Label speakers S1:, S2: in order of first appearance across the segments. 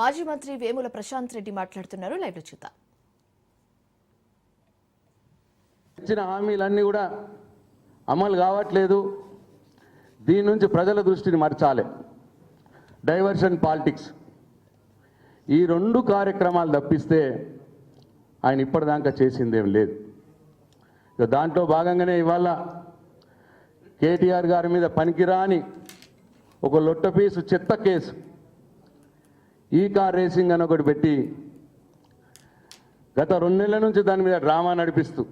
S1: మాజీ మంత్రి వేముల ప్రశాంత్ రెడ్డి మాట్లాడుతున్నారు. లైవ్లో చూద్దాం.
S2: ఇచ్చిన హామీలన్నీ కూడా అమలు కావట్లేదు. దీని నుంచి ప్రజల దృష్టిని మరచాలి. Diversion politics. ఈ రెండు కార్యక్రమాలు తప్పిస్తే ఆయన ఇప్పటిదాకా చేసిందేం లేదు. ఇక దాంట్లో భాగంగానే ఇవాళ కేటీఆర్ గారి మీద పనికిరాని ఒక లొట్ట పీసు చెత్త కేసు ఈ కార్ రేసింగ్ అని ఒకటి పెట్టి గత రెండు నెలల నుంచి దాని మీద డ్రామా నడిపిస్తూ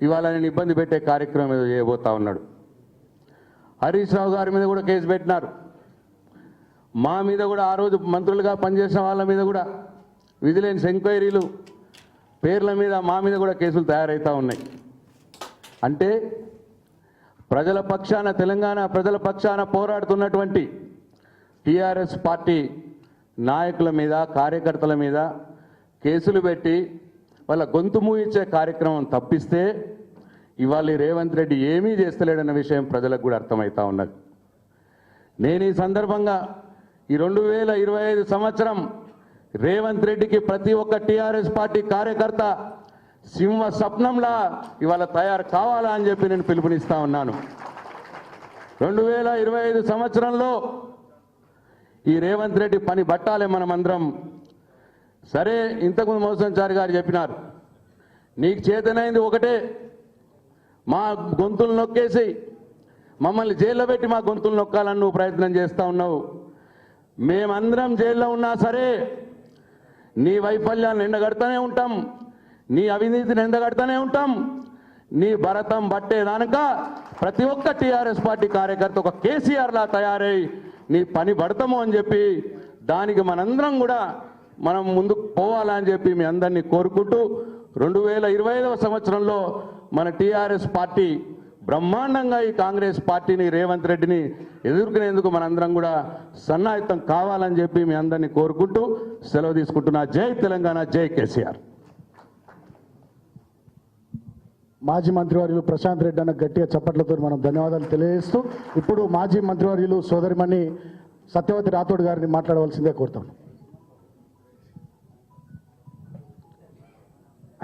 S2: ఇవాళ నేను ఇబ్బంది పెట్టే కార్యక్రమం ఏదో చేయబోతా ఉన్నాడు. హరీష్ రావు గారి మీద కూడా కేసు పెట్టినారు. మా మీద కూడా ఆ రోజు మంత్రులుగా పనిచేసిన వాళ్ళ మీద కూడా విజిలెన్స్ ఎంక్వైరీలు పేర్ల మీద మా మీద కూడా కేసులు తయారవుతూ ఉన్నాయి. అంటే ప్రజల పక్షాన తెలంగాణ ప్రజల పక్షాన పోరాడుతున్నటువంటి టీఆర్ఎస్ పార్టీ నాయకుల మీద కార్యకర్తల మీద కేసులు పెట్టి వాళ్ళ గొంతు మూయించే కార్యక్రమం తప్పిస్తే ఇవాళ రేవంత్ రెడ్డి ఏమీ చేస్తలేడన్న విషయం ప్రజలకు కూడా అర్థమవుతా ఉన్నది. నేను ఈ సందర్భంగా ఈ రెండు వేల ఇరవై ఐదు సంవత్సరం రేవంత్ రెడ్డికి ప్రతి ఒక్క టీఆర్ఎస్ పార్టీ కార్యకర్త సింహ స్వప్నంలా ఇవాళ తయారు కావాలా అని చెప్పి నేను పిలుపునిస్తా ఉన్నాను. రెండు వేల ఇరవై ఐదు సంవత్సరంలో ఈ రేవంత్ రెడ్డి పని బట్టాలి మనమందరం. సరే ఇంతకుముందు మోసంచారి గారు చెప్పినారు నీకు చేతనైంది ఒకటే మా గొంతులు నొక్కేసి మమ్మల్ని జైల్లో పెట్టి మా గొంతులు నొక్కాలని నువ్వు ప్రయత్నం చేస్తూ ఉన్నావు. మేమందరం జైల్లో ఉన్నా సరే నీ వైఫల్యాన్ని నిండగడతానే ఉంటాం నీ అవినీతిని ఎండగడతానే ఉంటాం. నీ భరతం బట్టేదానక ప్రతి ఒక్క టీఆర్ఎస్ పార్టీ కార్యకర్త ఒక కేసీఆర్లా తయారై నీ పని పడతాము అని చెప్పి దానికి మనందరం కూడా మనం ముందుకు పోవాలని చెప్పి మీ అందరినీ కోరుకుంటూ రెండు వేల ఇరవై ఐదవ సంవత్సరంలో మన టీఆర్ఎస్ పార్టీ బ్రహ్మాండంగా ఈ కాంగ్రెస్ పార్టీని రేవంత్ రెడ్డిని ఎదుర్కొనేందుకు మనందరం కూడా సన్నాహితం కావాలని చెప్పి మీ అందరినీ కోరుకుంటూ సెలవు తీసుకుంటున్నా. జై తెలంగాణ జై కేసీఆర్.
S3: మాజీ మంత్రివర్యులు ప్రశాంత్ రెడ్డి అన్న గట్టిగా చప్పట్లతో మనం ధన్యవాదాలు తెలియజేస్తూ ఇప్పుడు మాజీ మంత్రివర్యులు సోదరిమణి సత్యవతి రాథోడ్ గారిని మాట్లాడవలసిందే కోరుతాం.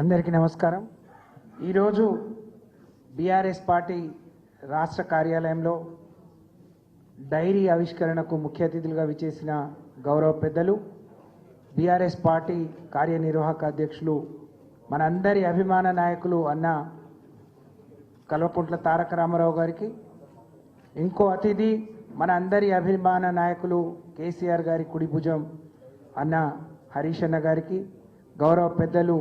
S4: అందరికీ నమస్కారం. ఈరోజు బీఆర్ఎస్ పార్టీ రాష్ట్ర కార్యాలయంలో డైరీ ఆవిష్కరణకు ముఖ్య అతిథులుగా విచేసిన గౌరవ పెద్దలు బీఆర్ఎస్ పార్టీ కార్యనిర్వాహక అధ్యక్షులు మనందరి అభిమాన నాయకులు అన్న కల్వకుంట్ల తారక రామారావు గారికి ఇంకో అతిథి మన అందరి అభిమాన నాయకులు కేసీఆర్ గారి కుడి భుజం అన్న హరీష్ అన్న గారికి గౌరవ పెద్దలు